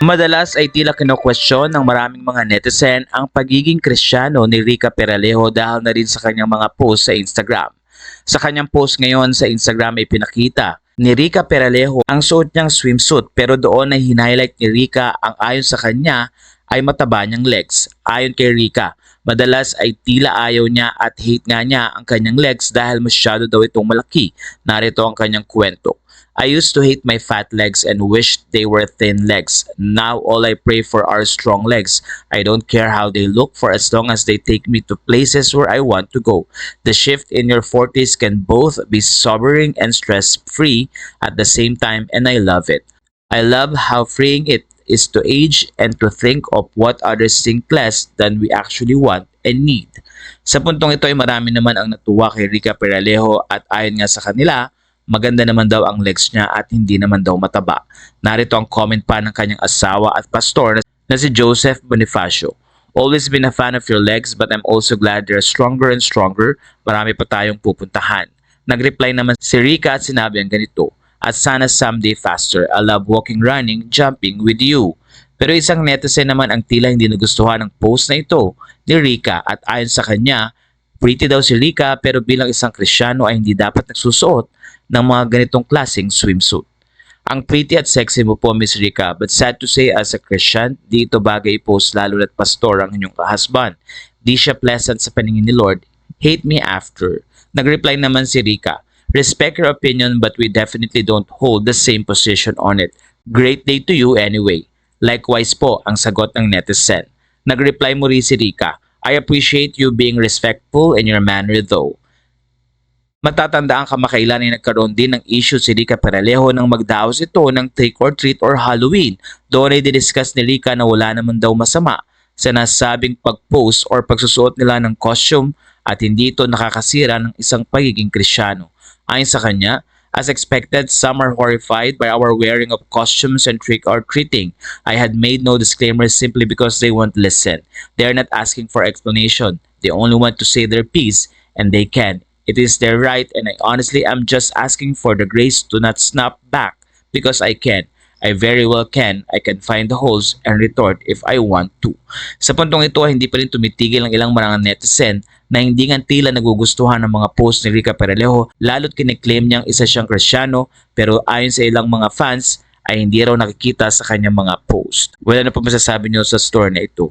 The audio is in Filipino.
Madalas ay tila kino-question ng maraming mga netizen ang pagiging kristyano ni Rica Peralejo dahil na rin sa kanyang mga post sa Instagram. Sa kanyang post ngayon sa Instagram ay pinakita ni Rica Peralejo ang suot niyang swimsuit pero doon ay hinighlight ni Rica ang ayon sa kanya ay mataba niyang legs. Ayon kay Rica, madalas ay tila ayaw niya at hate nga niya ang kanyang legs dahil masyado daw itong malaki. Narito ang kanyang kwento. I used to hate my fat legs and wished they were thin legs. Now all I pray for are strong legs. I don't care how they look for as long as they take me to places where I want to go. The shift in your 40s can both be sobering and stress-free at the same time and I love it. I love how freeing it is to age and to think of what others think less than we actually want and need. Sa puntong ito ay marami naman ang natuwa kay Rica Peralejo at ayon nga sa kanila, maganda naman daw ang legs niya at hindi naman daw mataba. Narito ang comment pa ng kanyang asawa at pastor na si Joseph Bonifacio. Always been a fan of your legs but I'm also glad they're stronger and stronger. Marami pa tayong pupuntahan. Nag-reply naman si Rica at sinabi ang ganito, at sana someday faster. I love walking, running, jumping with you. Pero isang netizen naman ang tila hindi nagustuhan ng post na ito ni Rica at ayon sa kanya, pretty daw si Rica pero bilang isang krisyano ay hindi dapat nagsusuot ng mga ganitong klaseng swimsuit. Ang pretty at sexy mo po Miss Rica but sad to say as a Christian, di ito bagay post lalo na't pastor ang inyong kahasban. Di siya pleasant sa paningin ni Lord. Hate me after. Nag-reply naman si Rica, Respect your opinion but we definitely don't hold the same position on it. Great day to you anyway. Likewise po ang sagot ng netizen. Nag-reply mo rin si Rica, I appreciate you being respectful in your manner though. Matatandaan kamakailan ay nagkaroon din ng issue si Rica Peralejo nang magdaos ito ng trick or treat or Halloween. Doon ay didiscuss ni Rica na wala naman daw masama sa nasabing pag-post or pagsusuot nila ng costume at hindi ito nakakasira ng isang pagiging krisyano. Ayon sa kanya, as expected, some are horrified by our wearing of costumes and trick or treating. I had made no disclaimers simply because they won't listen. They are not asking for explanation. They only want to say their piece and they can. It is their right and I honestly am just asking for the grace to not snap back because I can. I very well can. I can find the holes and retort if I want to. Sa puntong ito, hindi pa rin tumitigil ang ilang mga netizen na hindi nga tila nagugustuhan ng mga post ni Rica Peralejo lalo't kiniklaim niyang isa siyang krisyano pero ayon sa ilang mga fans ay hindi raw nakikita sa kanyang mga post. Wala na po masasabi niyo sa store na ito.